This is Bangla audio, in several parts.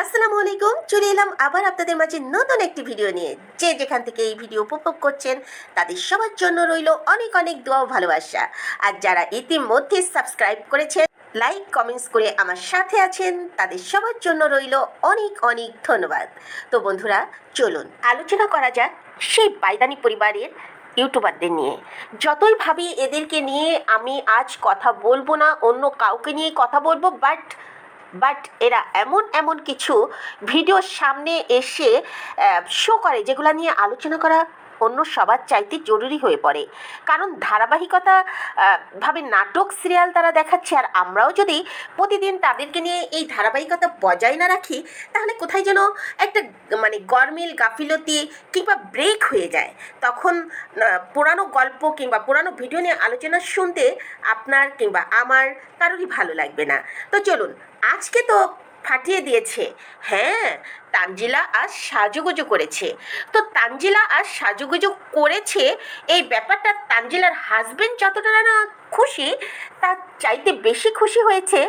আসসালামু আলাইকুম। চলে এলাম আবার আপনাদের মাঝে নতুন একটি ভিডিও নিয়ে। যে যেখান থেকে এই ভিডিও উপভোগ করছেন, তাদের সবার জন্য রইল অনেক অনেক দোয়া ভালোবাসা। আর যারা ইতিমধ্যে সাবস্ক্রাইব করেছেন, লাইক, কমেন্টস করে আমার সাথে আছেন, তাদের সবার জন্য রইল অনেক অনেক ধন্যবাদ। তো বন্ধুরা, চলুন আলোচনা করা যাক সেই বাইদানি পরিবারের ইউটিউবারদের নিয়ে। যতই ভাবি এদেরকে নিয়ে আমি আজ কথা বলব না, অন্য কাউকে নিয়ে কথা বলব, বাট বাট এরা এমন এমন কিছু ভিডিওর সামনে এসে শো করে যেগুলো নিয়ে আলোচনা করা অন্য সবার চাইতে জরুরি হয়ে পড়ে। কারণ ধারাবাহিকতা ভাবে নাটক সিরিয়াল তারা দেখাচ্ছে আর আমরাও যদি প্রতিদিন তাদেরকে নিয়ে এই ধারাবাহিকতা বজায় না রাখি, তাহলে কোথায় যেন একটা মানে গরমিল, গাফিলতি কিংবা ব্রেক হয়ে যায়। তখন পুরানো গল্প কিংবা পুরানো ভিডিও নিয়ে আলোচনা শুনতে আপনার কিংবা আমার কারোরই ভালো লাগবে না। তো চলুন আজকে তো ফাটিয়ে দিয়েছে। হ্যাঁ তানজিলা আর সাজুগুজু করেছে। তো তানজিলা আর সাজুগুজু করেছে, এই ব্যাপারটা তানজিলার হাজবেন্ড যতটা না খুশি, তার চাইতে বেশি খুশি হয়েছে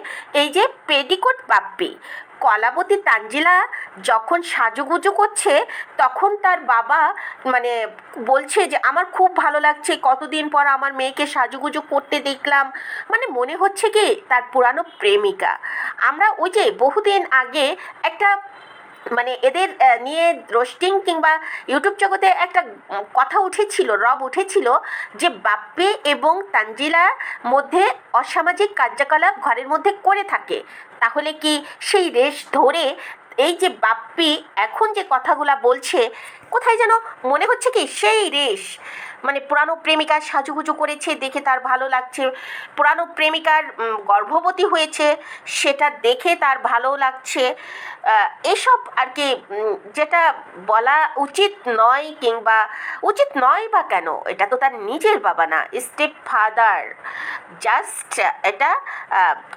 এই যে পেডিকোট বাপ্পি। কলাবতী তানজিলা যখন সাজুগুজু করছে, তখন তার বাবা মানে বলছে যে, আমার খুব ভালো লাগছে, কতদিন পর আমার মেয়েকে সাজুগুজু করতে দেখলাম। মানে মনে হচ্ছে কি, তার পুরানো প্রেমিকা। আমরা ওই যে বহুদিন আগে একটা মানে এদের নিয়ে রোস্টিং কিংবা ইউটিউব জগতে একটা কথা উঠেছিল, রব উঠেছিল যে বাপ্পি এবং তানজিলার মধ্যে অসামাজিক কার্যকলাপ ঘরের মধ্যে করে থাকে। তাহলে কি সেই রেশ ধরে এই যে বাপ্পি এখন যে কথাগুলা বলছে, কোথায় যেন মনে হচ্ছে কি সেই রেশ মানে পুরানো প্রেমিকার সাজুগুজু করেছে, দেখে তার ভালো লাগছে। পুরানো প্রেমিকার গর্ভবতী হয়েছে, সেটা দেখে তার ভালো লাগছে। এসব আর কি যেটা বলা উচিত নয় কিংবা উচিত নয় বা কেন, এটা তো তার নিজের বাবা না স্টেপ ফাদার জাস্ট এটা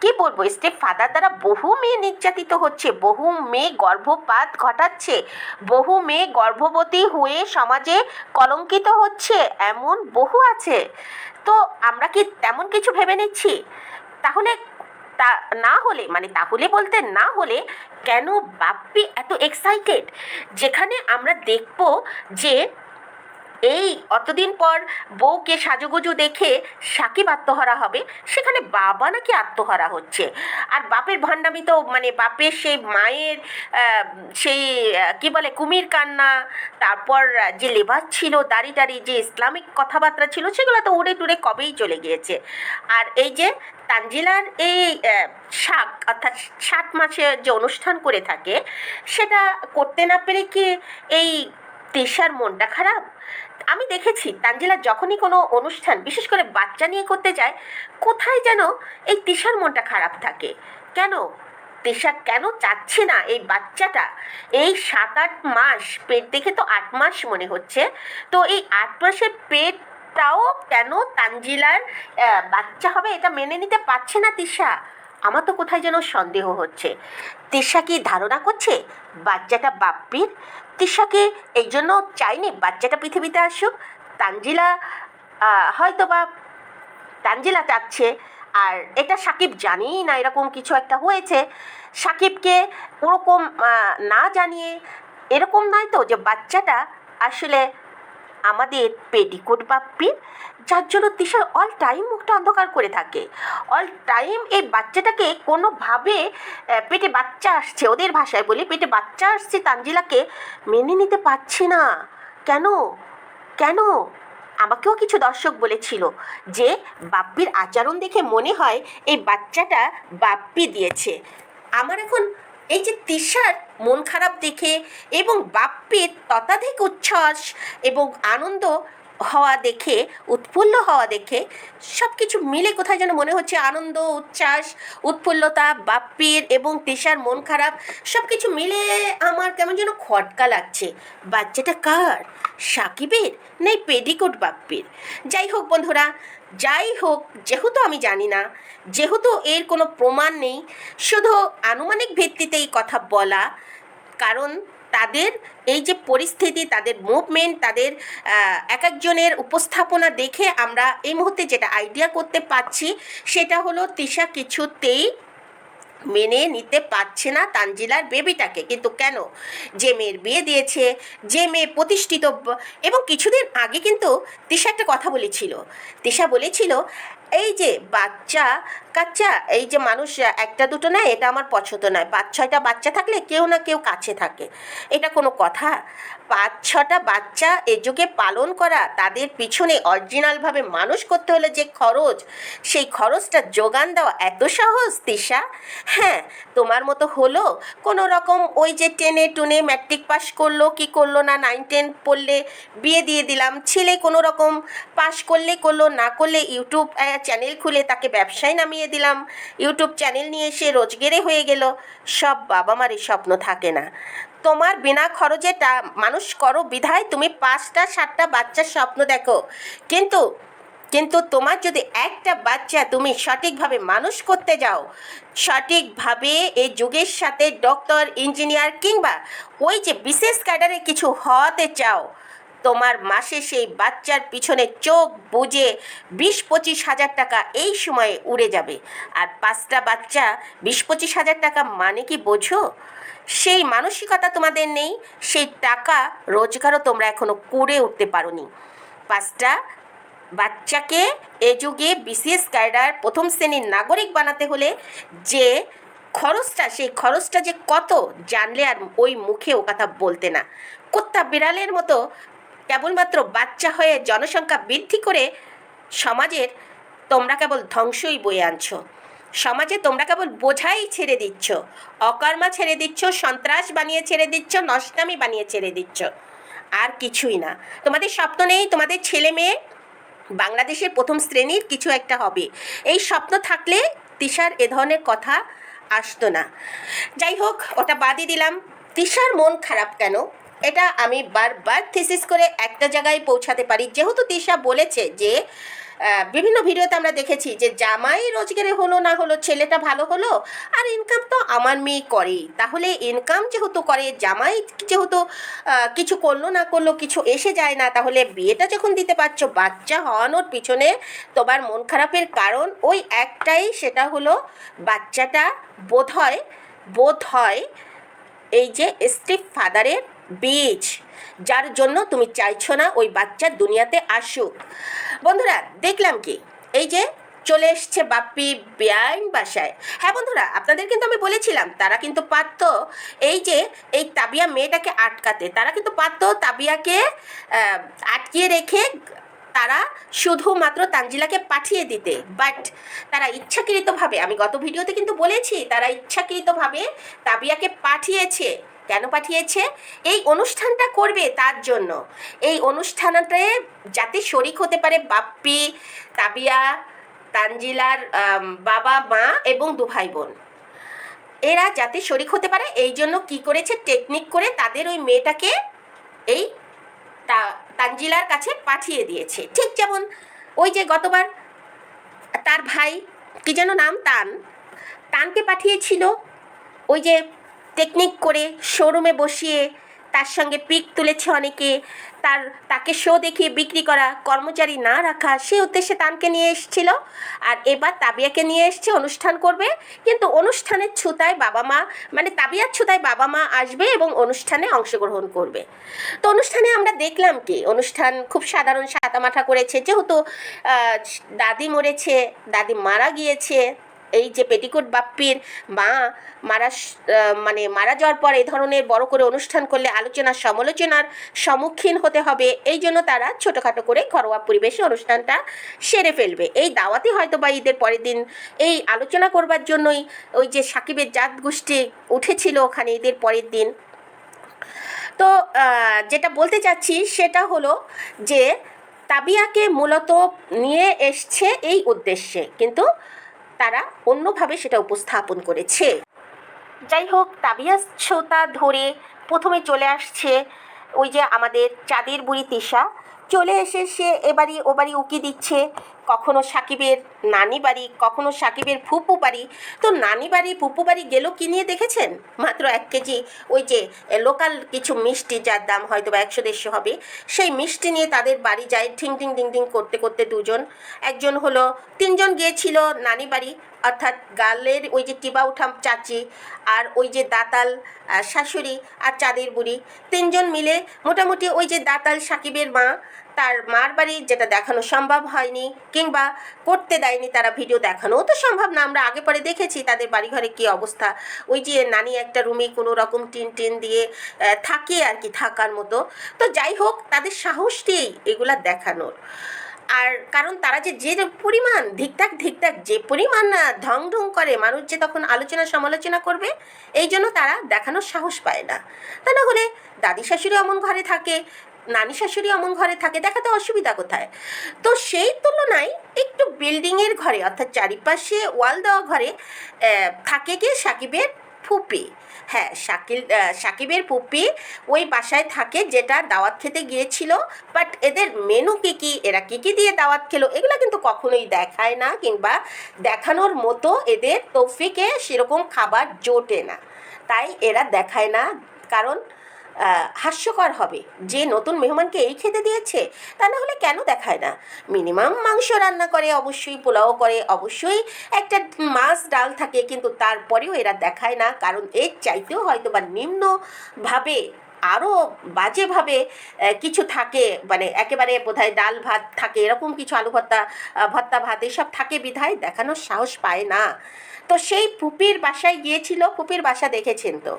কি বলব স্টেপ ফাদার দ্বারা বহু মেয়ে নির্যাতিত হচ্ছে, বহু মেয়ে গর্ভপাত ঘটাচ্ছে, বহু মেয়ে গর্ভবতী হয়ে সমাজে কলঙ্কিত হচ্ছে। এমন বহু আছে। তো আমরা কি তেমন কিছু ভেবে নিচ্ছি? তাহলে তা না হলে মানে তাহলে বলতে না হলে কেন বাপ্পি এত এক্সাইটেড যেখানে আমরা দেখব যে এই অতদিন পর বউকে সাজুগুজু দেখে সাকিব আত্মহারা হবে, সেখানে বাবা নাকি আত্মহারা হচ্ছে। আর বাপের ভাণ্ডামি তো মানে বাপের সেই মায়ের সেই কি বলে, কুমির কান্না, তারপর যে লেবাস ছিল, দাড়ি টাড়ি যে ইসলামিক কথাবার্তা ছিল, সেগুলো তো উড়ে টুড়ে কবেই চলে গিয়েছে। আর এই যে তানজিলার এই শাক, অর্থাৎ সাত মাসে যে অনুষ্ঠান করে থাকে, সেটা করতে না পেরে কি এই তেষার মনটা খারাপ? আমি দেখেছি তানজিলা যখনই কোনো অনুষ্ঠান বিশেষ করে বাচ্চা নিয়ে করতে যায় কোথায় যেন এই তিশার মনটা খারাপ থাকে। কেন? তিশা কেন চাচ্ছে না এই বাচ্চাটা? এই সাত আট মাস পেট দেখে তো আট মাস মনে হচ্ছে। তো এই আট মাসের পেটটাও কেন তানজিলার আহ, বাচ্চা হবে এটা মেনে নিতে পারছে না তিশা? আমার তো কোথায় যেন সন্দেহ হচ্ছে। তিশা কি ধারণা করছে বাচ্চাটা বাপ্পির? তিশাকে এই জন্য চাইনি বাচ্চাটা পৃথিবীতে আসুক। তানজিলা হয়তো বা তানজিলা চাচ্ছে আর এটা সাকিব জানেই না এরকম কিছু একটা হয়েছে। সাকিবকে ওরকম না জানিয়ে এরকম নয় তো যে বাচ্চাটা আসলে আমাদের পেটিকোট বাপ্পির যার জন্য তিশা অল টাইম মুখটা অন্ধকার করে থাকে। অল টাইম এই বাচ্চাটাকে কোনোভাবে পেটে বাচ্চা আসছে, ওদের ভাষায় বলি, পেটে বাচ্চা আসছে তানজিলাকে মেনে নিতে পারছে না। কেন? কেন? আমাকেও কিছু দর্শক বলেছিল যে বাপ্পির আচরণ দেখে মনে হয় এই বাচ্চাটা বাপ্পি দিয়েছে। আমার এখন এই যে তিশার মন খারাপ দেখে এবং বাপ্পির ততাধিক উচ্ছ্বাস এবং আনন্দ হওয়া দেখে, উৎফুল্ল হওয়া দেখে সব কিছু মিলে কোথায় যেন মনে হচ্ছে আনন্দ, উচ্ছ্বাস, উৎফুল্লতা, বাপ্পির এবং তিশার মন খারাপ সব কিছু মিলে আমার কেমন যেন খটকা লাগছে। বাচ্চাটা কার? সাকিবের নেই পেডিকোট বাপ্পির? যাই হোক বন্ধুরা, যাই হোক, যেহেতু আমি জানি না, যেহেতু এর কোনো প্রমাণ নেই, শুধু আনুমানিক ভিত্তিতেই কথা বলা, কারণ তাদের এই যে পরিস্থিতি, তাদের মুভমেন্ট তাদের এক একজনের উপস্থাপনা দেখে আমরা এই মুহূর্তে যেটা আইডিয়া করতে পারছি সেটা হলো তিশা কিছুতেই মেনে নিতে পারছে না তানজিলার বেবিটাকে কিন্তু কেন? যে মেয়ের বিয়ে দিয়েছে, যে মেয়ে প্রতিষ্ঠিত এবং কিছুদিন আগে কিন্তু তিশা একটা কথা বলেছিল। তিশা বলেছিল, এই যে বাচ্চা কাচ্চা, এই যে মানুষ, একটা দুটো নয়, এটা আমার পছন্দ নয়। পাঁচ, ছয়টা বাচ্চা থাকলে কেউ না কেউ কাছে থাকে। এটা কোনো কথা? পাঁচ, ছটা বাচ্চা এ যুগে পালন করা, তাদের পিছনে অরিজিনালভাবে মানুষ করতে হলে যে খরচ, সেই খরচটা যোগান দেওয়া এত সহজ, তিশা? হ্যাঁ তোমার মতো হলো। কোনো রকম ওই যে টেনে টুনে ম্যাট্রিক পাস করল, কি করল না নাইন টেন পড়লে বিয়ে দিয়ে দিলাম, ছেলে কোনো রকম পাস করলে করল, না করলে ইউটিউব চ্যানেল খুলে তাকে ব্যবসায় নামিয়ে দিলাম। ইউটিউব চ্যানেল নিয়ে এসে রোজগেরে হয়ে গেল। সব বাবা মারই স্বপ্ন থাকে না। তোমার বিনা খরচে মানুষ করো বিধায় তুমি পাঁচটা, সাতটা বাচ্চার স্বপ্ন দেখো। কিন্তু কিন্তু তোমার যদি একটা বাচ্চা তুমি সঠিকভাবে মানুষ করতে যাও, সঠিকভাবে এই যুগের সাথে ডক্টর ইঞ্জিনিয়ার কিংবা ওই যে বিশেষ ক্যাডারে কিছু হওয়াতে চাও তোমার মাসে সেই বাচ্চার পিছনে চোখ বুঝে বিশ পঁচিশ হাজার টাকা এই সময়ে উড়ে যাবে। আর পাঁচটা বাচ্চা বিশ পঁচিশ হাজার টাকা মানে কি বোঝো? সেই মানসিকতা তোমাদের নেই, সেই টাকা রোজগারও তোমরা এখনও করে উঠতে পারোনি। পাঁচটা বাচ্চাকে এ যুগে বিসিএস ক্যাডার প্রথম শ্রেণির নাগরিক বানাতে হলে যে খরচটা, সেই খরচটা যে কত জানলে আর ওই মুখে ও কথা বলতে না। কুত্তা বিড়ালের মতো কেবলমাত্র বাচ্চা হয়ে জনসংখ্যা বৃদ্ধি করে সমাজের তোমরা কেবল ধ্বংসই বয়ে আনছো। সমাজে তোমরা কেবল বোঝাই ছেড়ে দিচ্ছ। অকর্মা ছেড়ে দিচ্ছ, সন্ত্রাস বানিয়ে ছেড়ে দিচ্ছ, নষ্টামি বানিয়ে ছেড়ে দিচ্ছ। আর কিছুই না। তোমাদের স্বপ্ন নেই, তোমাদের ছেলে মেয়ে বাংলাদেশের প্রথম শ্রেণির কিছু একটা হবে। এই স্বপ্ন থাকলে তিশার এ ধরনের কথা আসতো না। যাই হোক, ওটা বাদই দিলাম। তিশার মন খারাপ কেন? এটা আমি বারবার থিসিস করে একটা জায়গায় পৌঁছাতে পারি। যেহেতু তিশা বলেছে যে বিভিন্ন ভিডিওতে আমরা দেখেছি যে, জামাই রোজগারে হলো না হলো, ছেলেটা ভালো হলো, আর ইনকাম তো আমার মেয়ে করেই। তাহলে ইনকাম যেহেতু করে, জামাই যেহেতু কিছু করল না করল, কিছু এসে যায় না, তাহলে বিয়েটা যখন দিতে পারছ, বাচ্চা হওয়ানোর পিছনে তোমার মন খারাপের কারণ ওই একটাই, সেটা হলো বাচ্চাটা বোধ হয় বোধ হয় এই যে স্টিপ ফাদারের বীজ, যার জন্য তুমি চাইছো না ওই বাচ্চা দুনিয়াতে আসুক। বন্ধুরা, দেখলাম কি? এই যে চলে এসছে বাপ্পি বেআইন বাসায়। হ্যাঁ বন্ধুরা, আপনাদের কিন্তু আমি বলেছিলাম, তারা কিন্তু পারত এই যে এই তাবিয়া মেয়েটাকে আটকাতে। তারা কিন্তু পারত তাবিয়াকে আটকিয়ে রেখে তারা শুধুমাত্র তানজিলাকে পাঠিয়ে দিতে। বাট তারা ইচ্ছাকৃতভাবে, আমি গত ভিডিওতে কিন্তু বলেছি, তারা ইচ্ছাকৃতভাবে তাবিয়াকে পাঠিয়েছে। কেন পাঠিয়েছে? এই অনুষ্ঠানটা করবে তার জন্য। এই অনুষ্ঠানটাতে যাতে শরিক হতে পারে বাপ্পি, তাবিয়া, তানজিলার বাবা, মা এবং দু ভাই বোন। এরা যাতে শরিক হতে পারে, এই জন্য কি করেছে টেকনিক করে তাদের ওই মেয়েটাকে এই তা- তানজিলার কাছে পাঠিয়ে দিয়েছে। ঠিক যেমন ওই যে গতবার তার ভাই, কি যেন নাম, তান। তানকে পাঠিয়েছিল ওই যে টেকনিক করে শোরুমে বসিয়ে তার সঙ্গে পিক তুলেছে অনেকে। তার, তাকে শো দেখিয়ে বিক্রি করা কর্মচারী না রাখা, সে উদ্দেশ্যে তানকে নিয়ে এসেছিল। আর এবার তাবিয়াকে নিয়ে এসছে, অনুষ্ঠান করবে। কিন্তু অনুষ্ঠানের ছুতায় বাবা মা মানে তাবিয়ার ছুতায় বাবা মা আসবে এবং অনুষ্ঠানে অংশগ্রহণ করবে। তো অনুষ্ঠানে আমরা দেখলাম কি, অনুষ্ঠান খুব সাধারণ সাদামাঠা করেছে। যেহেতু দাদি মরেছে, দাদি মারা গিয়েছে এই যে পেটিকোট বাপ্পির মা মারা মানে মারা যাওয়ার পর এই ধরনের বড় করে অনুষ্ঠান করলে আলোচনা সমালোচনার সম্মুখীন হতে হবে। এই জন্য তারা ছোটোখাটো করে ঘরোয়া পরিবেশে অনুষ্ঠানটা সেরে ফেলবে। এই দাওয়াতে হয়তো বা ঈদের পরের দিন এই আলোচনা করবার জন্যই ওই যে সাকিবের জাত গোষ্ঠী উঠেছিল ওখানে ঈদের পরের দিন। তো যেটা বলতে চাচ্ছি সেটা হলো যে তাবিয়াকে মূলত নিয়ে এসছে এই উদ্দেশ্যে। কিন্তু তারা অন্যভাবে সেটা উপস্থাপন করেছে। যাই হোক তাবিয়া ছোতা ধরে প্রথমে চলে আসছে ওই যে আমাদের চাঁদের বুড়ি তিশা। চলে এসে সে এবারই ওবারই উকি দিচ্ছে। কখনো সাকিবের নানি বাড়ি, কখনো সাকিবের ফুপু বাড়ি। তো নানি বাড়ি, ফুপু বাড়ি গেলেও কি নিয়ে দেখেছেন? মাত্র এক কেজি ওই যে লোকাল কিছু মিষ্টি যার দাম হয়তো বা একশো দেড়শো হবে, সেই মিষ্টি নিয়ে তাদের বাড়ি যায় ঠিং ঠিং ঠিং ঠিং করতে করতে দুজন। একজন হলো, তিনজন গিয়েছিল নানি বাড়ি, অর্থাৎ গালের ওই যে টিবা উঠাম চাচি আর ওই যে দাতাল শাশুড়ি আর চাঁদের বুড়ি। তিনজন মিলে মোটামুটি ওই যে দাতাল, সাকিবের মা তার মার বাড়ি যেটা দেখানো সম্ভব হয়নি, কিংবা করতে দেয়নি তারা ভিডিও দেখানোও তো সম্ভব না, আমরা আগে পরে দেখেছি তাদের বাড়িঘরে কী অবস্থা। ওই যে নানি একটা রুমে কোনো রকম টিন টিন দিয়ে থাকে আর কি থাকার মতো। তো যাই হোক, তাদের সাহসটি এগুলা দেখানোর। আর কারণ তারা যে যে পরিমাণ ধিকটাক ধিকটাক যে পরিমাণ ঢং ঢং করে, মানুষ যে তখন আলোচনা সমালোচনা করবে, এই জন্য তারা দেখানোর সাহস পায় না। তা না হলে দাদি শাশুড়ি অমন ঘরে থাকে নানি শাশুড়ি অমন ঘরে থাকে, দেখাতে অসুবিধা কোথায়? তো সেই তুলনায় একটু বিল্ডিংয়ের ঘরে, অর্থাৎ চারিপাশে ওয়াল দেওয়া ঘরে থাকে কি? সাকিবের ফুপি। হ্যাঁ শাকিল সাকিবের ফুপি ওই বাসায় থাকে, যেটা দাওয়াত খেতে গিয়েছিল বাট এদের মেনু কী কী, এরা কী কী দিয়ে দাওয়াত খেলো, এগুলো কিন্তু কখনোই দেখায় না, কিংবা দেখানোর মতো এদের তৌফিকে সেরকম খাবার জোটে না। তাই এরা দেখায় না, কারণ হাস্যকর হবে। যে নতুন মেহমানকে এই খেতে দিয়েছে, তা না হলে কেন দেখায় না? মিনিমাম মাংস রান্না করে, অবশ্যই পোলাও করে, অবশ্যই একটা মাছ ডাল থাকে, কিন্তু তারপরেও এরা দেখায় না, কারণ এর চাইতেও হয়তো বা নিম্নভাবে আরও বাজেভাবে কিছু থাকে মানে একেবারে বোধহয় ডাল ভাত থাকে, এরকম কিছু আলু ভর্তা ভর্তা ভাত এসব থাকে বিধায় দেখানোর সাহস পায় না। তো সেই পুপির বাসায় গিয়েছিল, পুপির বাসা দেখেছেন তো?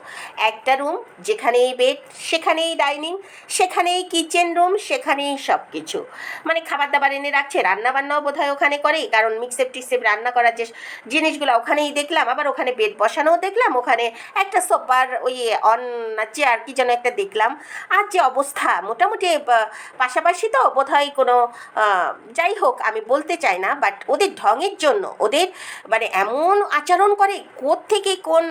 একটা রুম, যেখানেই বেড, সেখানেই ডাইনিং, সেখানেই কিচেন রুম, সেখানেই সব কিছু মানে খাবার দাবার এনে রাখছে রান্না বান্নাও বোধহয় ওখানে করে, কারণ মিক্সেপ টিক্সেপ রান্না করার যে জিনিসগুলো ওখানেই দেখলাম, আবার ওখানে বেড বসানোও দেখলাম, ওখানে একটা সোফার ওই অন চেয়ার কি যেন একটা দেখলাম। আর যে অবস্থা, মোটামুটি পাশাপাশি তো বোধহয় কোনো যাই হোক, আমি বলতে চাই না বাট ওদের ঢঙের জন্য, ওদের মানে এমন আচরণ করে থেকে কোন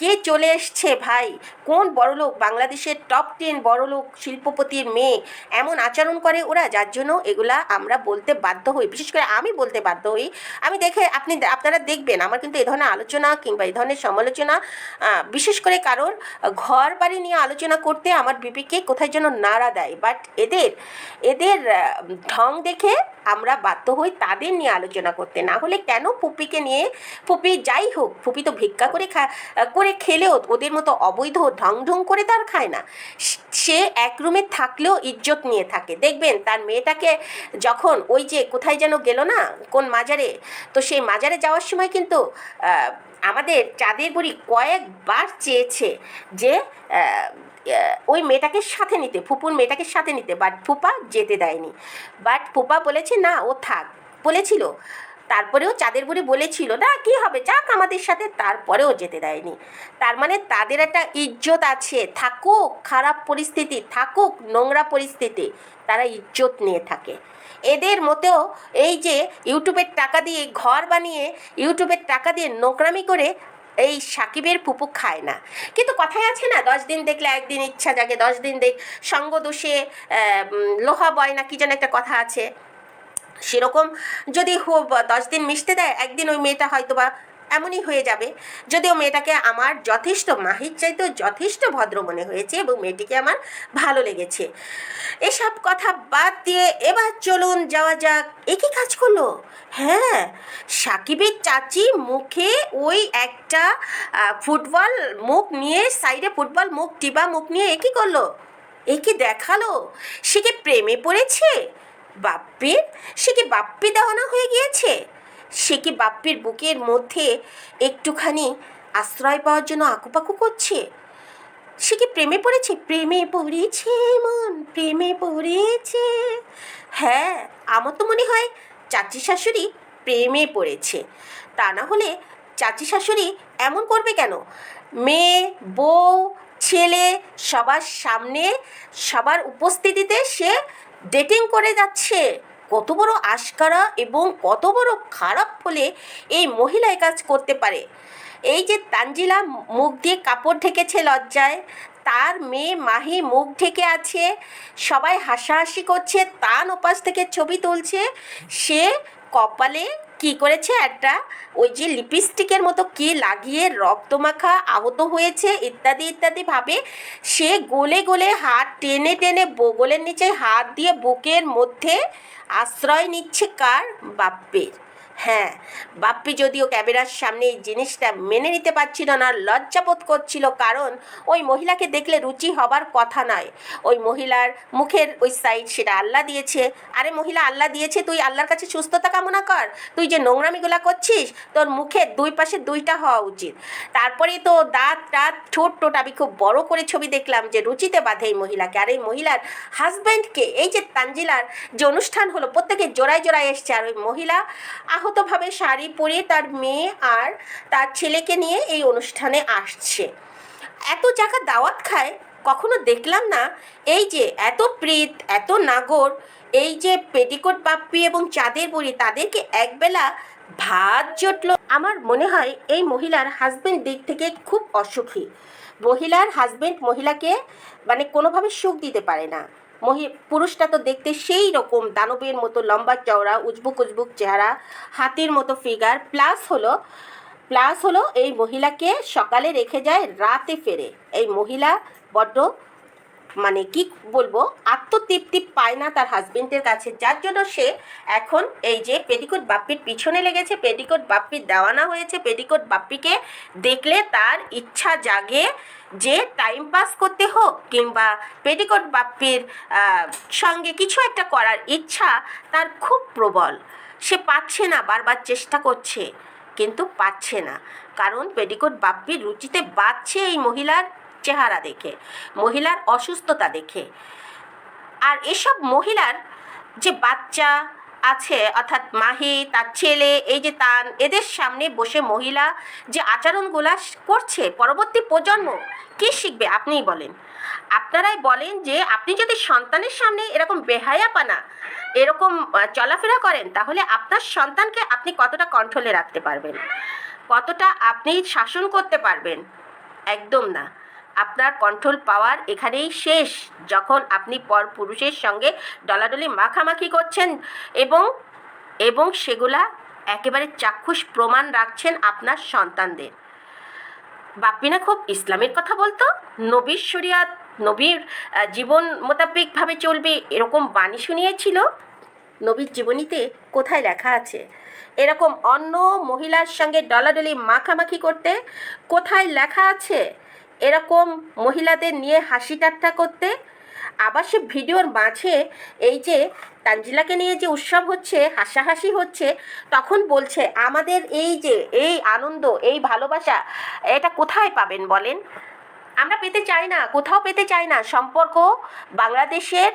কে চলে এসছে ভাই? কোন বড়লোক, বাংলাদেশের টপ টেন বড়লোক শিল্পপতির মেয়ে, এমন আচরণ করে ওরা? যার জন্য এগুলা আমরা বলতে বাধ্য হই। বিশেষ করে আমি বলতে বাধ্য হই। আমি দেখে আপনি আপনারা দেখবেন, আমার কিন্তু এ ধরনের আলোচনা কিংবা এ ধরনের সমালোচনা বিশেষ করে কারোর ঘর বাড়ি নিয়ে আলোচনা করতে আমার বিপিকে কোথায় যেন নাড়া দেয়। বাট এদের এদের ঢং দেখে আমরা বাধ্য হই তাদের নিয়ে আলোচনা করতে। না হলে কেন পুপিকে নিয়ে ফুপি যাই হোক, পুপি তো ভিক্ষা করে খা, করে খেলেও ওদের মতো অবৈধ ঢং ঢং করে তার খায় না। সে এক রুমে থাকলেও ইজ্জত নিয়ে থাকে। দেখবেন তার মেয়েটাকে যখন ওই যে কোথায় যেন গেল না, কোন মাজারে, তো সেই মাজারে যাওয়ার সময় কিন্তু আমাদের চাঁদের বুড়ি কয়েকবার চেয়েছে যে ওই মেয়েটাকে সাথে নিতে, ফুপুর মেয়েটাকে সাথে নিতে বাট ফুপা যেতে দেয়নি। বাট ফুপা বলেছে, না, ও থাক। বলেছিল। তারপরেও চাঁদের বুড়ি বলেছিল, না, কি হবে? যাক আমাদের সাথে। তারপরেও যেতে দেয়নি। তার মানে তাদের একটা ইজ্জত আছে। থাকুক, খারাপ পরিস্থিতি থাকুক, নোংরা পরিস্থিতি, তারা ইজ্জত নিয়ে থাকে। এদের মতেও এই যে ইউটিউবের টাকা দিয়ে ঘর বানিয়ে ইউটিউবের টাকা দিয়ে নোকরামি করে এই সাকিবের পুপু খায় না। কিন্তু কথাই আছে না, দশ দিন দেখলে একদিন ইচ্ছা জাগে, দশ দিন দেখ, সঙ্গ দোষে লোহা বয় না কি যেন একটা কথা আছে। সেরকম যদি দশ দিন মিশতে দেয়, একদিন ওই মেয়েটা হয়তো বা এমনই হয়ে যাবে। যদিও মেয়েটাকে আমার যথেষ্ট মাহির চাইতেও যথেষ্ট ভদ্র মনে হয়েছে এবং মেয়েটিকে আমার ভালো লেগেছে। এসব কথা বাদ দিয়ে এবার চলুন যাওয়া যাক। এ কি কাজ করল? হ্যাঁ সাকিবের চাচি মুখে ওই একটা ফুটবল মুখ নিয়ে সাইডে ফুটবল মুখ, টিবা মুখ নিয়ে এ কি করল? এ কি দেখাল? সে কি প্রেমে পড়েছে? বাপ্পির সে কি বাপ্পি দেওয়ানা হয়ে গিয়েছে? সে কি বাপ্পির বুকের মধ্যে একটুখানি আশ্রয় পাওয়ার জন্য আকুপাকু করছে? সে কি প্রেমে পড়েছে? প্রেমে পড়েছে মন, প্রেমে পড়েছে। হ্যাঁ আমার তো মনে হয় চাচি শাশুড়ি প্রেমে পড়েছে। তা না হলে চাচি শাশুড়ি এমন করবে কেন? মেয়ে, বউ, ছেলে, সবার সামনে, সবার উপস্থিতিতে সে ডেটিং করে যাচ্ছে। কত বড় আশকারা এবং কত বড় খারাপ ফলে এই মহিলা কাজ করতে পারে। এই যে তানজিলা মুখ দিয়ে কাপড় ঢেকেছে লজ্জায়, তার মেয়ে মাহি মুখ ঢেকে আছে, সবাই হাসাহাসি করছে, তান ওপাশ থেকে ছবি তুলছে, সে কপালে কি করেছে? একটা ওই যে লিপস্টিকের মতো কি লাগিয়ে রক্তমাখা আহত হয়েছে, ইত্যাদি ইত্যাদি ভাবে সে গোলে গোলে হাত টেনে টেনে বগলের নিচে হাত দিয়ে বুকের মধ্যে আশ্রয় নিচ্ছে কার বাপ্পের। হ্যাঁ বাপ্পি যদিও ক্যামেরার সামনে এই জিনিসটা মেনে নিতে পারছিল না, লজ্জাবোধ করছিল, কারণ ওই মহিলাকে দেখলে রুচি হবার কথা নয়। ওই মহিলার মুখের ওই সাইড সেটা আল্লাহ দিয়েছে। আরে মহিলা, আল্লাহ দিয়েছে, তুই আল্লাহর কাছে সুস্থতা কামনা কর। তুই যে নোংরামিগুলা করছিস, তোর মুখের দুই পাশে দুইটা হওয়া উচিত। তারপরে তো দাঁত টাত ঠোঁট টোট, আমি খুব বড় করে ছবি দেখলাম যে রুচিতে বাঁধে এই মহিলাকে। আর এই মহিলার হাজব্যান্ডকে এই যে তানজিলার যে অনুষ্ঠান হলো, প্রত্যেকে জোড়ায় জোড়ায় এসছে। আর ওই মহিলা আহতভাবে শাড়ি পরে তার মেয়ে আর তার ছেলেকে নিয়ে এই অনুষ্ঠানে আসছে। এত জায়গা দাওয়াত খায়, কখনো দেখলাম না। এই যে এত প্রীত, এত নাগর, এই যে পেটিকোট বাপ্পি এবং চাঁদের বুড়ি তাদেরকে একবেলা ভাত জুটলো। আমার মনে হয় এই মহিলার হাজবেন্ড দিক থেকে খুব অসুখী। মহিলার হাজবেন্ড মহিলাকে মানে কোনোভাবে সুখ দিতে পারে না। মহি, পুরুষটা তো দেখতে সেই রকম দানবের মতো লম্বা চওড়া, উজবুক উজবুক চেহারা, হাতির মতো ফিগার প্লাস হলো প্লাস হলো এই মহিলাকে সকালে রেখে যায়, রাতে ফেরে। এই মহিলা বড্ড মানে কি বলব, আত্মতৃপ্তি পায় না তার হাজবেন্ডের কাছে। যার জন্য সে এখন এই যে পেটিকোট বাপ্পির পিছনে লেগেছে পেটিকোট বাপ্পির দেওয়ানা হয়েছে পেটিকোট বাপ্পিকে দেখলে তার ইচ্ছা জাগে যে টাইম পাস করতে হোক কিংবা পেটিকোট বাপ্পির সঙ্গে কিছু একটা করার ইচ্ছা তার খুব প্রবল। সে পাচ্ছে না, বারবার চেষ্টা করছে, কিন্তু পাচ্ছে না। কারণ পেটিকোট বাপ্পির রুচিতে বাড়ছে এই মহিলার চেহারা দেখে, মহিলার অসুস্থতা দেখে। আর এসব মহিলার যে বাচ্চা আছে, অর্থাৎ মাহি, তার ছেলে, এই যে তান এদের সামনে বসে মহিলা যে আচরণগুলা করছে পরবর্তী প্রজন্ম কি শিখবে আপনিই বলেন। আপনারাই বলেন যে আপনি যদি সন্তানের সামনে এরকম বেহায়াপানা, এরকম চলাফেরা করেন, তাহলে আপনার সন্তানকে আপনি কতটা কন্ট্রোলে রাখতে পারবেন? কতটা আপনি শাসন করতে পারবেন? একদম না। আপনার কন্ট্রোল পাওয়ার এখানেই শেষ যখন আপনি পর পুরুষের সঙ্গে ডলাডলি মাখামাখি করছেন এবং এবং সেগুলা একেবারে চাক্ষুষ প্রমাণ রাখছেন আপনার সন্তানদের। বাপ্পিনা খুব ইসলামের কথা বলতো? নবীর শরিয়াত, নবীর জীবন মোতাবেকভাবে চলবে এরকম বাণী শুনিয়েছিল? নবীর জীবনীতে কোথায় লেখা আছে? এরকম অন্য মহিলার সঙ্গে ডলাডলি মাখামাখি করতে কোথায় লেখা আছে? এরকম মহিলাদের নিয়ে হাসি ঠাট্টা করতে আবার সে ভিডিওর মাঝে এই যে তানজিলাকে নিয়ে যে উৎসব হচ্ছে, হাসাহাসি হচ্ছে, তখন বলছে, আমাদের এই যে, এই আনন্দ, এই ভালোবাসা, এটা কোথায় পাবেন বলেন? আমরা পেতে চাই না, কোথাও পেতে চাই না। সম্পর্ক বাংলাদেশের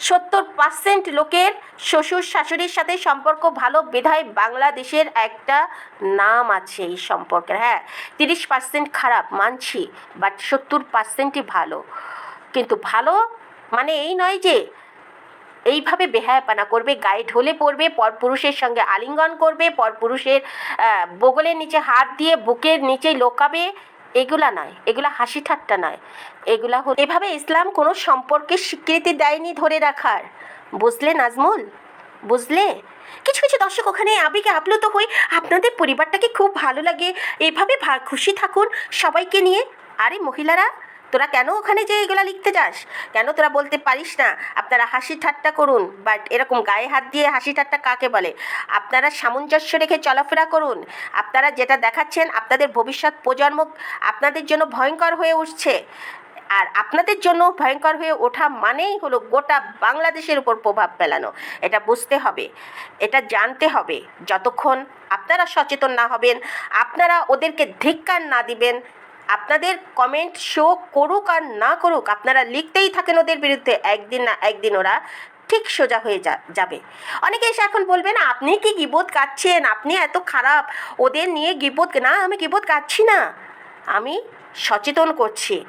সত্তর পার্সেন্ট লোকের শ্বশুর শাশুড়ির সাথে সম্পর্ক ভালো। বিধায় বাংলাদেশের একটা নাম আছে এই সম্পর্কের। হ্যাঁ তিরিশ পার্সেন্ট খারাপ, মানছি বাট সত্তর পার্সেন্টই ভালো। কিন্তু ভালো মানে এই নয় যে, এইভাবে বেহায়াপানা করবে, গায়ে ঢলে পড়বে, পরপুরুষের সঙ্গে আলিঙ্গন করবে, পরপুরুষের বগলের নিচে হাত দিয়ে বুকের নিচে লোকাবে এগুলা নয়, এগুলা হাসি ঠাট্টা নয়। এগুলা হল এভাবে ইসলাম কোনো সম্পর্কের স্বীকৃতি দেয়নি ধরে রাখার। বুঝলে নাজমুল? বুঝলে? কিছু কিছু দর্শক ওখানে আবেগে আপ্লুত হই আপনাদের পরিবারটাকে খুব ভালো লাগে। এভাবে খুশি থাকুন সবাইকে নিয়ে। আরে মহিলারা তোরা কেন ওখানে যে এগুলা লিখতে যাস? কেন তোরা বলতে পারিস না? আপনারা হাসি ঠাট্টা করুন। বাট এরকম গায়ে হাত দিয়ে হাসি ঠাট্টা কাকে বলে? আপনারা সামঞ্জস্য রেখে চলাফেরা করুন। আপনারা যেটা দেখাচ্ছেন আপনাদের ভবিষ্যৎ প্রজন্ম আপনাদের জন্য ভয়ঙ্কর হয়ে উঠছে। আর আপনাদের জন্য ভয়ঙ্কর হয়ে ওঠা মানেই হলো গোটা বাংলাদেশের উপর প্রভাব ফেলানো। এটা বুঝতে হবে। এটা জানতে হবে। যতক্ষণ আপনারা সচেতন না হবেন, আপনারা ওদেরকে ধিক্কার না দিবেন আপনাদের কমেন্ট শো করুক আর না করুক, আপনারা লিখতেই থাকেন ওদের বিরুদ্ধে, একদিন না একদিন ওরা ঠিক সোজা হয়ে যাবে। অনেকে এসে এখন বলবে না আপনি কি গিবোধ কাটছেন? আপনি এত খারাপ, ওদের নিয়ে গিবোধ না, আমি গিবোধ কাটছি না। আমি সচেতন করছি।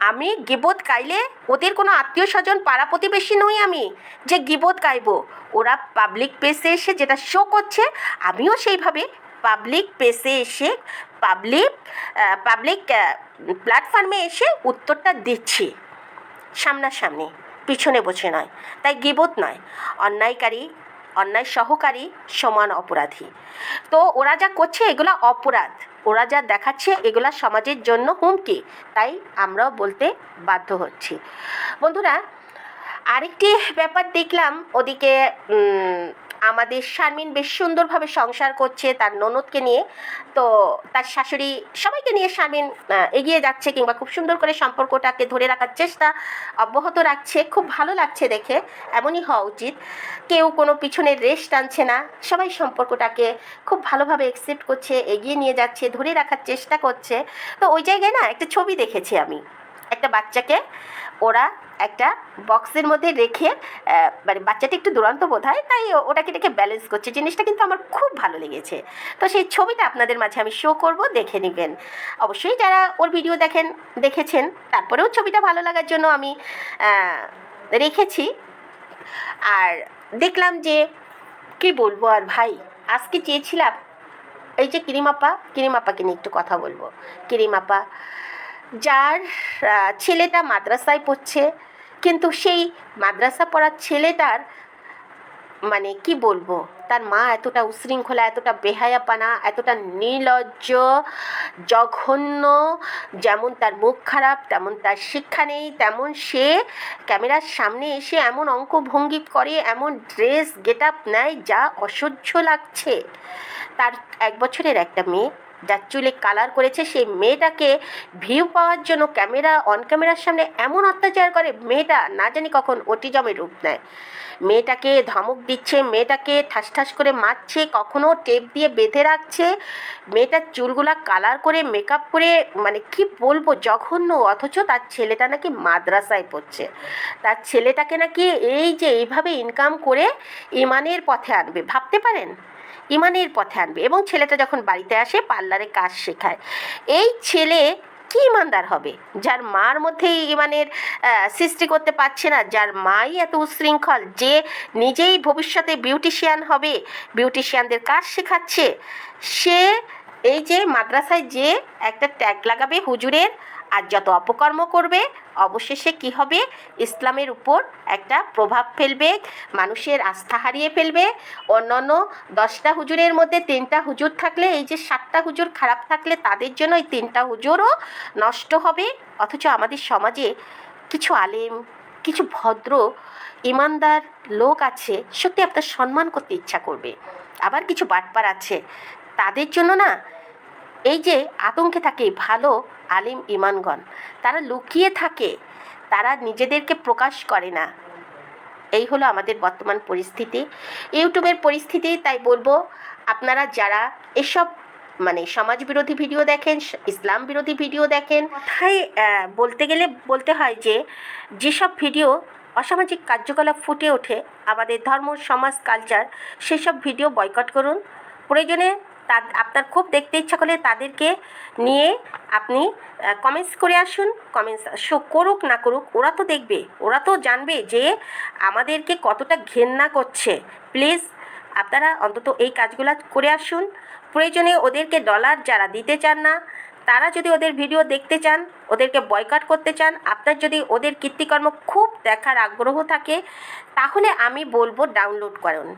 আমি গিবোধ গাইলে ওদের কোনো আত্মীয় স্বজন পাড়া প্রতিবেশী নই আমি, যে গিবোধ গাইবো ওরা পাবলিক প্লেসে এসে যেটা শো করছে, আমিও সেইভাবে পাবলিক প্লেসে এসে পাবলিক পাবলিক প্ল্যাটফর্মে এসে উত্তরটা দিচ্ছি। সামনাসামনি, পিছনে বসে নয়। তাই গিবোধ নয়। অন্যায়কারী, অন্যায় সহকারী, সমান অপরাধী। তো ওরা যা করছে, এগুলো অপরাধ। ওরা যা দেখাচ্ছে, এগুলা সমাজের জন্য হুমকি। তাই আমরাও বলতে বাধ্য হচ্ছি। বন্ধুরা আরেকটি ব্যাপার দেখলাম, ওদিকে আমাদের শারমিন বেশ সুন্দরভাবে সংসার করছে তার ননদকে নিয়ে। তো তার শাশুড়ি সবাইকে নিয়ে শারমিন এগিয়ে যাচ্ছে কিংবা খুব সুন্দর করে সম্পর্কটাকে ধরে রাখার চেষ্টা অব্যাহত রাখছে। খুব ভালো লাগছে দেখে, এমনই হওয়া উচিত। কেউ কোনো পিছনের রেশ টানছে না। সবাই সম্পর্কটাকে খুব ভালোভাবে অ্যাকসেপ্ট করছে, এগিয়ে নিয়ে যাচ্ছে, ধরে রাখার চেষ্টা করছে। তো ওই জায়গায় না একটা ছবি দেখেছি আমি। একটা বাচ্চাকে ওরা একটা বক্সের মধ্যে রেখে মানে বাচ্চাটি একটু দুরন্ত বোধ হয় তাই ওটাকে রেখে ব্যালেন্স করছে। জিনিসটা কিন্তু আমার খুব ভালো লেগেছে। তো সেই ছবিটা আপনাদের মাঝে আমি শো করব, দেখে নেবেন। অবশ্যই যারা ওর ভিডিও দেখেন, দেখেছেন, তারপরেও ছবিটা ভালো লাগার জন্য আমি রেখেছি। আর দেখলাম যে, কি বলব আর ভাই, আজকে চেয়েছিলাম, এই যে কিরিমাপা, কিরিমাপাকে নিয়ে একটু কথা বলব। কিরিমাপা যার ছেলেটা মাদ্রাসায় পড়ছে, কিন্তু সেই মাদ্রাসা পড়ার ছেলেটার মানে কি বলব, তার মা এতটা উশৃঙ্খলা, এতটা বেহায়াপানা, এতটা নির্লজ্জ, জঘন্য, যেমন তার মুখ খারাপ, তেমন তার শিক্ষা নেই, তেমন সে ক্যামেরার সামনে এসে এমন অঙ্কভঙ্গি করে, এমন ড্রেস গেট আপ নেয় যা অসহ্য লাগছে। তার এক বছরের একটা মেয়ে যার চুলে কালার করেছে, সেই মেয়েটাকে ভিউ পাওয়ার জন্য ক্যামেরা অন ক্যামেরার সামনে এমন অত্যাচার করে, মেয়েটা না জানি কখন অটিজমের রূপ নেয়। মেয়েটাকে ধমক দিচ্ছে, মেয়েটাকে ঠাস ঠাস করে মারছে, কখনো টেপ দিয়ে বেঁধে রাখছে, মেয়েটার চুলগুলা কালার করে মেকআপ করে মানে কি বলব, জঘন্য, অথচ তার ছেলেটা নাকি মাদ্রাসায় পড়ছে। তার ছেলেটাকে নাকি এই যে এইভাবে ইনকাম করে ইমানের পথে আনবে, ভাবতে পারেন? ইমানের পথে আনবে এবং ছেলেটা যখন বাড়িতে আসে, পার্লারে কাজ শেখায়। এই ছেলে কি ইমানদার হবে? যার মার মধ্যেই ইমানের সৃষ্টি করতে পারছে না, যার মাই এত উশৃঙ্খল, যে নিজেই ভবিষ্যতে বিউটিশিয়ান হবে বিউটিশিয়ানদের কাজ শেখাচ্ছে, সে এই যে মাদ্রাসায় যে একটা ট্যাগ লাগাবে হুজুরের আর যত অপকর্ম করবে, অবশেষে কি হবে? ইসলামের উপর একটা প্রভাব ফেলবে, মানুষের আস্থা হারিয়ে ফেলবে। অন্যান্য দশটা হুজুরের মধ্যে তিনটা হুজুর থাকলে, এই যে সাতটা হুজুর খারাপ থাকলে, তাদের জন্য এই তিনটা হুজুরও নষ্ট হবে। অথচ আমাদের সমাজে কিছু আলেম, কিছু ভদ্র, ইমানদার লোক আছে, সত্যি আপনার সম্মান করতে ইচ্ছা করবে। আবার কিছু বাটপার আছে, তাদের জন্য না, এই যে আতঙ্কে থাকে ভালো আলিম ইমানগণ তারা লুকিয়ে থাকে, তারা নিজেদেরকে প্রকাশ করে না। এই হলো আমাদের বর্তমান পরিস্থিতি। ইউটিউবের পরিস্থিতি, তাই বলব, আপনারা যারা এসব মানে সমাজ বিরোধী ভিডিও দেখেন ইসলাম বিরোধী ভিডিও দেখেন তাই বলতে গেলে বলতে হয় যে, যেসব ভিডিও অসামাজিক কার্যকলাপ ফুটে ওঠে, আমাদের ধর্ম, সমাজ কালচার সেসব ভিডিও বয়কট করুন। প্রয়োজনে তা আপনার খুব দেখতে ইচ্ছা করলে তাদেরকে নিয়ে আপনি কমেন্টস করে আসুন। কমেন্টস শো করুক না করুক, ওরা তো দেখবে, ওরা তো জানবে যে আমাদেরকে কতটা ঘেন্না করছে। প্লিজ আপনারা অন্তত এই কাজগুলো করে আসুন। প্রয়োজনে ওদেরকে ডলার যারা দিতে চান না, তারা যদি ওদের ভিডিও দেখতে চান, ওদেরকে বয়কট করতে চান, আপনার যদি ওদের কীর্তিকর্ম খুব দেখার আগ্রহ থাকে, তাহলে আমি বলব ডাউনলোড করুন।